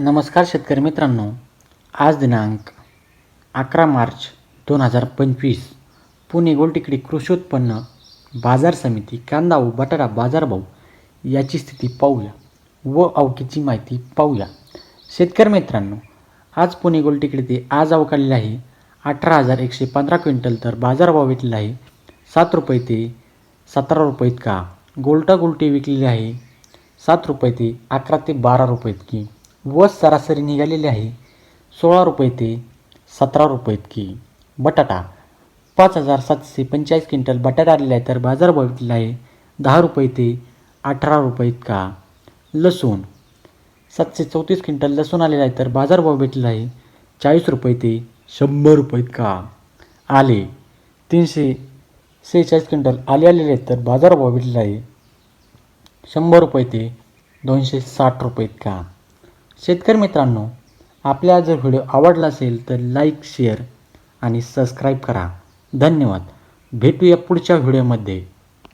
नमस्कार शेतकरी मित्रांनो. आज दिनांक अकरा मार्च दोन हजार पंचवीस. पुणे गोलटिकडी कृषी उत्पन्न बाजार समिती कांदा व बटाटा बाजारभाव याची स्थिती पाहूया व अवकीची माहिती पाहूया. शेतकरी मित्रांनो आज पुणे गोलटिकडी ते आज अवकाळलेला आहे. अठरा हजार एकशे पंधरा क्विंटल तर बाजारभाव विकलेला आहे. सात रुपये ते सतरा रुपये इतका. गोलटा गोलटी विकलेली आहे. सात रुपये ते अकरा ते बारा रुपये इतकी. व सरासरी निघालेली आहे. सोळा रुपये ते सतरा रुपये इतकी. बटाटा पाच हजार सातशे पंचेचाळीस क्विंटल बटाटा आलेला आहे तर बाजारभाव विकलेला आहे? दहा रुपये ते अठरा रुपये इतका. लसूण सातशे चौतीस क्विंटल लसूण आलेला आहे तर बाजारभाव भेटला आहे चाळीस रुपये ते शंभर रुपये इतका. आले तीनशे सेहेचाळीस क्विंटल आले आलेले आहेत तर बाजारभाव भेटला आहे शंभर रुपये ते दोनशे साठ रुपये इतका. शेतकरी मित्रांनो आपल्या जर व्हिडिओ आवडला असेल तर लाईक शेअर आणि सबस्क्राईब करा. धन्यवाद. भेटूया पुढच्या व्हिडिओमध्ये.